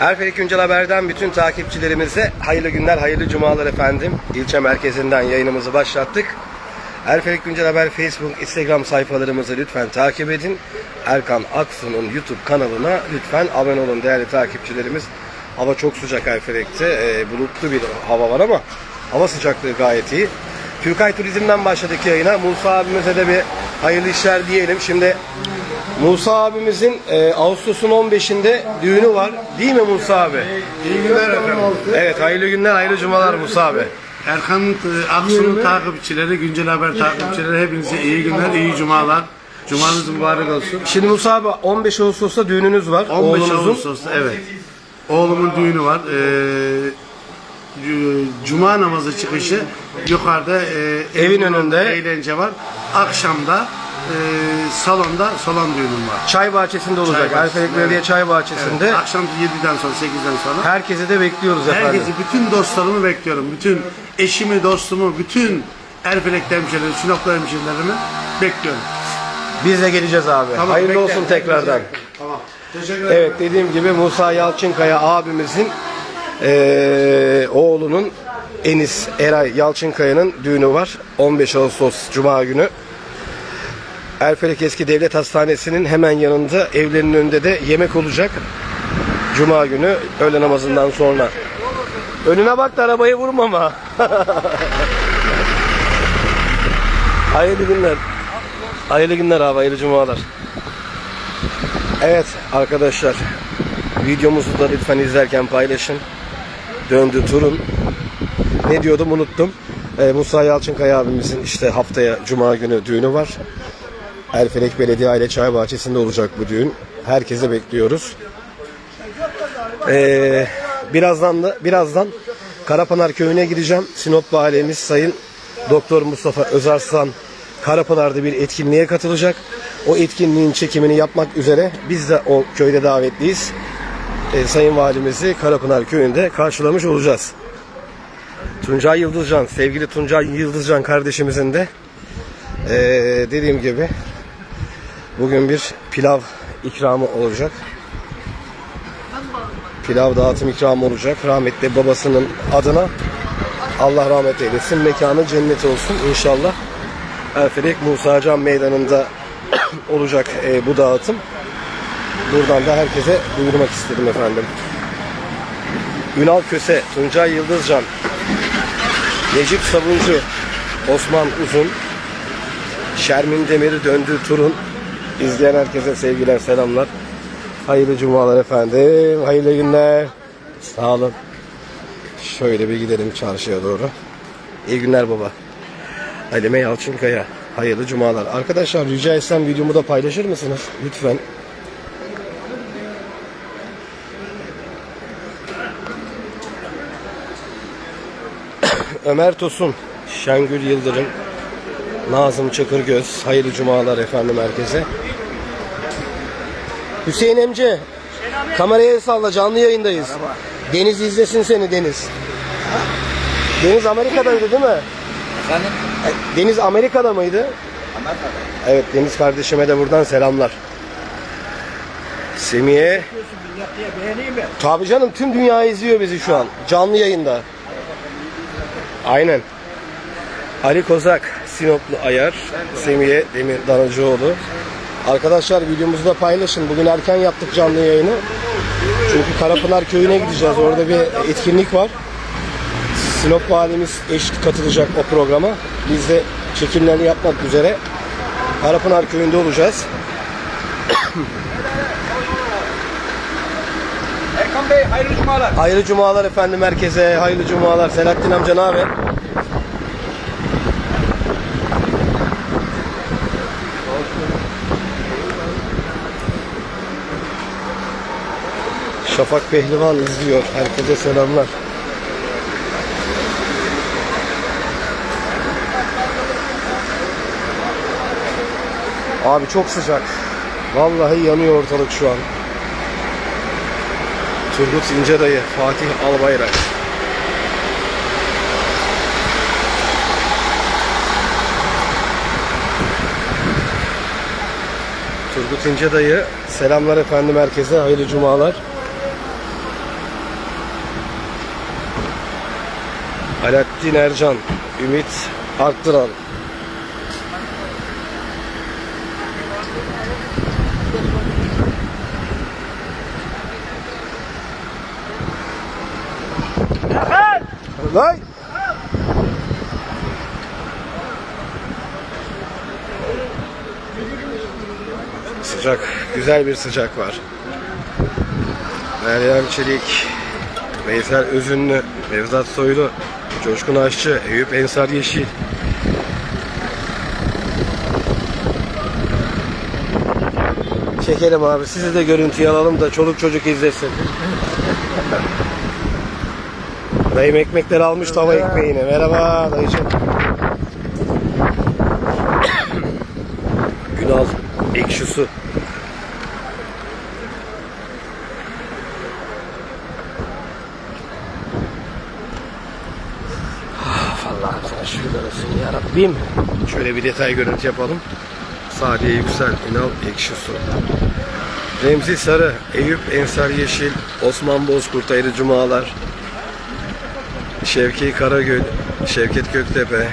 Erfelek Güncel Haber'den bütün takipçilerimize hayırlı günler, hayırlı cumalar efendim. İlçe merkezinden yayınımızı başlattık. Erfelek Güncel Haber Facebook, Instagram sayfalarımızı lütfen takip edin. Erkan Aksu'nun YouTube kanalına lütfen abone olun değerli takipçilerimiz. Hava çok sıcak Erfelek'te. Ee, bulutlu bir hava var ama hava sıcaklığı gayet iyi. Türkay Turizm'den başladık yayına. Musa abimize de bir hayırlı işler diyelim. Şimdi Musa abimizin e, Ağustos'un 15'inde düğünü var. Değil mi Musa abi? İyi günler efendim. Evet hayırlı günler, hayırlı cumalar Musa abi. Erkan e, Aksu'nun takipçileri, güncel haber takipçileri hepinize iyi günler, iyi cumalar. Cumanız mübarek olsun. Şimdi Musa abi 15 Ağustos'ta düğününüz var. 15 oğlunuzun. Ağustos'ta evet. Oğlumun düğünü var. Ee, cu- Cuma namazı çıkışı yukarıda e, Evin önünde. eğlence var. Akşamda e, salonda salon düğünüm var. Çay bahçesinde olacak. Erfelek Belediye evet. Çay Bahçesi'nde. Evet, akşam 7'den sonra 8'den sonra. Herkesi de bekliyoruz efendim. Herkesi, bütün dostlarımı bekliyorum. Bütün eşimi, dostumu, bütün Erfelek hemşehrileri, Sinoplu hemşehrilerimi bekliyorum. Biz de geleceğiz abi. Tamam, hayırlı bekle. olsun tekrardan. Tamam. Teşekkür ederim. Evet dediğim gibi Musa Yalçınkaya abimizin eee, oğlunun Enis Eray Yalçınkaya'nın düğünü var. 15 Ağustos Cuma günü. Erfelek Eski Devlet Hastanesi'nin hemen yanında evlerinin önünde de yemek olacak. Cuma günü öğle namazından sonra. Önüne bak da arabayı vurma ama. hayırlı günler. Hayırlı günler abi, hayırlı cumalar. Evet arkadaşlar videomuzu da lütfen izlerken paylaşın. Döndü turun. Ne diyordum unuttum. Ee, Musa Yalçınkaya abimizin işte haftaya Cuma günü düğünü var. Erfelek Belediye Aile Çay Bahçesi'nde olacak bu düğün. Herkese bekliyoruz. Ee, birazdan da birazdan Karapınar Köyü'ne gideceğim. Sinop Valimiz Sayın Doktor Mustafa Özarslan Karapınar'da bir etkinliğe katılacak. O etkinliğin çekimini yapmak üzere biz de o köyde davetliyiz. Ee, Sayın Valimizi Karapınar Köyü'nde karşılamış olacağız. Tuncay Yıldızcan, sevgili Tuncay Yıldızcan kardeşimizin de ee, dediğim gibi bugün bir pilav ikramı olacak. Pilav dağıtım ikramı olacak. Rahmetli babasının adına Allah rahmet eylesin. Mekanı cennet olsun inşallah. Erfelek Musa Can Meydanı'nda olacak e, bu dağıtım. Buradan da herkese duyurmak istedim efendim. Ünal Köse, Tuncay Yıldızcan, Necip Sabuncu, Osman Uzun, Şermin Demir'i döndü turun. İzleyen herkese sevgiler, selamlar. Hayırlı cumalar efendim. Hayırlı günler. Sağ olun. Şöyle bir gidelim çarşıya doğru. İyi günler baba. Halime Yalçınkaya. Hayırlı cumalar. Arkadaşlar rica etsem videomu da paylaşır mısınız? Lütfen. Ömer Tosun, Şengül Yıldırım, Nazım Çakırgöz. Hayırlı cumalar efendim herkese. Hüseyin Emce, kameraya salla canlı yayındayız. Deniz izlesin seni Deniz. Deniz Amerika'daydı değil mi? Efendim? E, Deniz Amerika'da mıydı? Amerika'da. Evet Deniz kardeşime de buradan selamlar. Mi? Tabii canım tüm dünya izliyor bizi şu an. Canlı yayında. Aynen. Ali Kozak, Sinoplu Ayar, Semih'e Demir Danacıoğlu. Arkadaşlar videomuzu da paylaşın. Bugün erken yaptık canlı yayını. Çünkü Karapınar Köyü'ne gideceğiz. Orada bir etkinlik var. Sinop valimiz eş katılacak o programa. Biz de çekimlerini yapmak üzere Karapınar Köyü'nde olacağız. Erkan Bey hayırlı cumalar. Hayırlı cumalar efendim herkese. Hayırlı cumalar. Selahattin amca ne haber? Şafak Pehlivan izliyor. Herkese selamlar. Abi çok sıcak. Vallahi yanıyor ortalık şu an. Turgut İncedayı, Fatih Albayrak. Turgut İncedayı, selamlar efendim herkese, hayırlı cumalar. Alaaddin Ercan, Ümit Arttıran. Lan! Sıcak, güzel bir sıcak var. Meryem Çelik, Veysel Özünlü, Nevzat Soylu, Coşkun Aşçı, Eyüp Ensar Yeşil. Çekelim abi. Sizi de görüntüye alalım da çoluk çocuk izlesin. Dayım ekmekleri almış tava ekmeğini. Merhaba dayıcım. Günal ekşi olsun ya Rabbim. Şöyle bir detay görüntü yapalım. Sadiye Yüksel, Ünal Ekşi Su. Remzi Sarı, Eyüp Ensar Yeşil, Osman Bozkurt Ayrı Cumalar, Şevki Karagöl, Şevket Göktepe,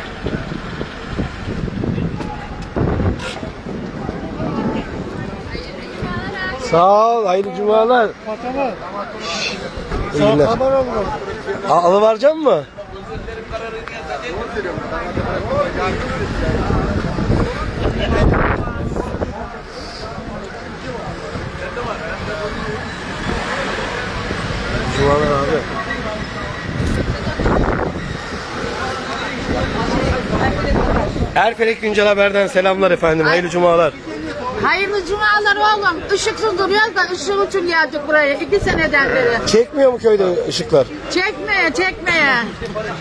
Sağ ol, hayırlı cumalar. İyi günler. Aa, Alıvaracak mı? Cumalar abi. Erfelek Güncel Haber'den selamlar efendim. Hayırlı cumalar. Hayırlı cumalar oğlum. Işıksız duruyoruz da ışık için geldik buraya. iki seneden beri. Çekmiyor mu köyde ışıklar? Çekmeye çekmeye.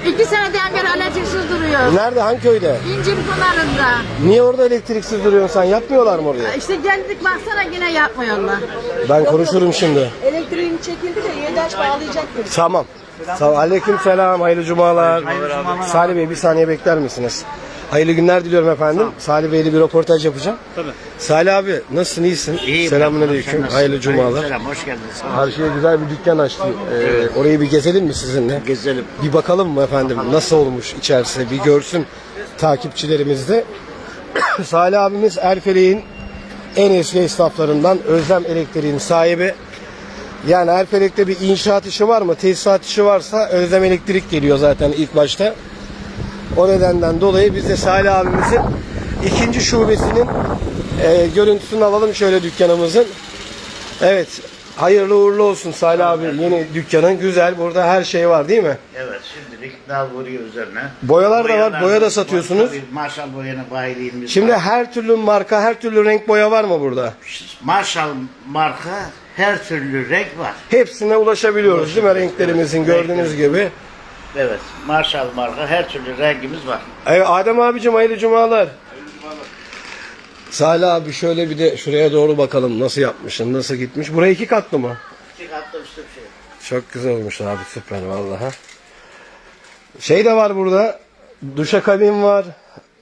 İki seneden beri elektriksiz duruyoruz. Nerede? Hangi köyde? İncir pınarında. Niye orada elektriksiz duruyorsun sen? Yapmıyorlar mı oraya? İşte geldik baksana yine yapmıyorlar. Ben konuşurum şimdi. Elektriğin çekildi de yedaş bağlayacaktır. Tamam. Tamam. Aleyküm selam. Hayırlı cumalar. Salih Bey bir saniye bekler misiniz? Hayırlı günler diliyorum efendim. Salih Bey'le bir röportaj yapacağım. Tabii. Salih abi nasılsın? iyisin? İyiyim. Selamünaleyküm. Hayırlı cumalar. Selam, hoş geldiniz. Karşıya güzel bir dükkan açtım. Ee, orayı bir gezelim mi sizinle? Gezelim. Bir bakalım mı efendim nasıl olmuş içerisi bir görsün takipçilerimiz de. Salih abimiz Erfelek'in en eski esnaflarından Özlem Elektriğin sahibi. Yani Erfelek'te bir inşaat işi var mı? Tesisat işi varsa Özlem Elektrik geliyor zaten ilk başta. O nedenden dolayı biz de Salih abimizin ikinci şubesinin e, görüntüsünü alalım şöyle dükkanımızın. Evet. Hayırlı uğurlu olsun Salih abi. Yeni dükkanın güzel. Burada her şey var değil mi? Evet, şimdilik nal vuruyor üzerine. Boyalar da var. Boya da satıyorsunuz. Tabii, Marshall boyanı bayiliğimiz Şimdi var. her türlü marka, her türlü renk boya var mı burada? Marshall marka her türlü renk var. Hepsine ulaşabiliyoruz değil mi renklerimizin gördüğünüz gibi. Evet, Marshall marka her türlü rengimiz var. Evet, Adem abicim hayırlı cumalar. Salih abi şöyle bir de şuraya doğru bakalım nasıl yapmışsın, nasıl gitmiş. Buraya iki katlı mı? İki katlı üstü bir şey. Çok güzel olmuş abi süper vallahi. Şey de var burada. Duşakabin var.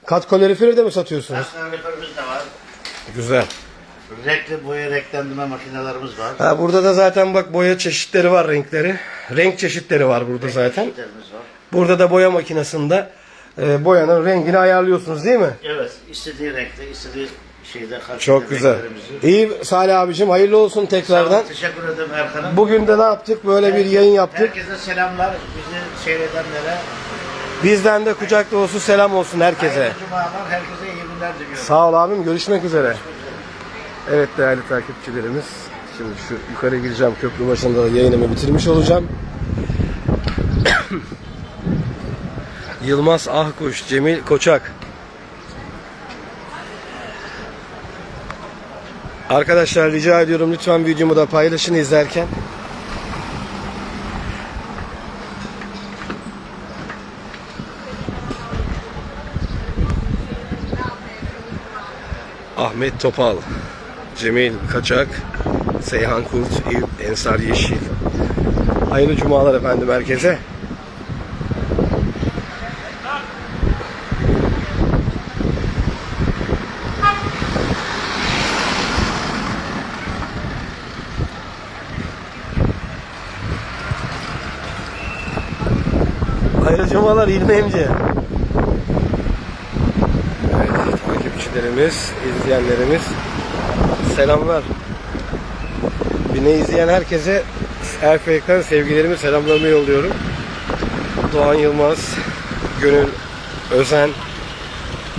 Kat kaloriferi de mi satıyorsunuz? Kaloriferimiz de var. Güzel. Renkli boya renklendirme makinelerimiz var. Ha, burada da zaten bak boya çeşitleri var renkleri. Renk çeşitleri var burada zaten. Renklerimiz var. Burada da boya makinesinde e, boyanın rengini ayarlıyorsunuz değil mi? Evet, istediği renkte, istediği şeyde Çok güzel. İyi Salih abicim hayırlı olsun tekrardan. teşekkür ederim Erkan'ım. Bugün de ne yaptık? Böyle bir yayın yaptık. Herkese selamlar, bizi seyredenlere. Bizden de kucak dolusu selam olsun herkese. Hayırlı cumalar, herkese iyi günler diliyorum. Sağ ol abim. Görüşmek üzere. Evet değerli takipçilerimiz. Şimdi şu yukarı gireceğim. Köprü başında da yayınımı bitirmiş olacağım. Yılmaz Ahkuş, Cemil Koçak. Arkadaşlar rica ediyorum lütfen videomu da paylaşın izlerken. Ahmet Topal, Cemil Kaçak, Seyhan Kurt, Eyüp Ensar Yeşil. Hayırlı cumalar efendim herkese. Hayırlı cumalar İlmi Emci. Evet, takipçilerimiz, izleyenlerimiz selamlar. Beni izleyen herkese Erfelek'ten sevgilerimi, selamlarımı yolluyorum. Doğan Yılmaz, Gönül Özen,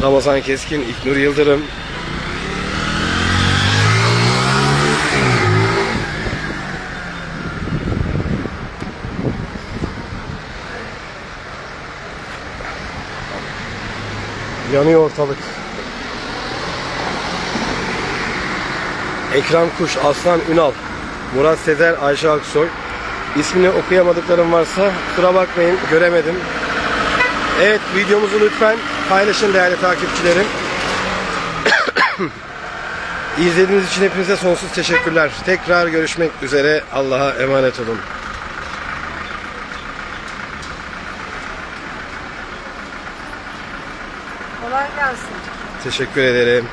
Ramazan Keskin, İknur Yıldırım, Yanıyor ortalık. Ekrem Kuş, Aslan Ünal, Murat Sezer, Ayşe Aksoy. İsmini okuyamadıklarım varsa kusura bakmayın göremedim. Evet videomuzu lütfen paylaşın değerli takipçilerim. İzlediğiniz için hepinize sonsuz teşekkürler. Tekrar görüşmek üzere. Allah'a emanet olun. Kolay gelsin. Teşekkür ederim.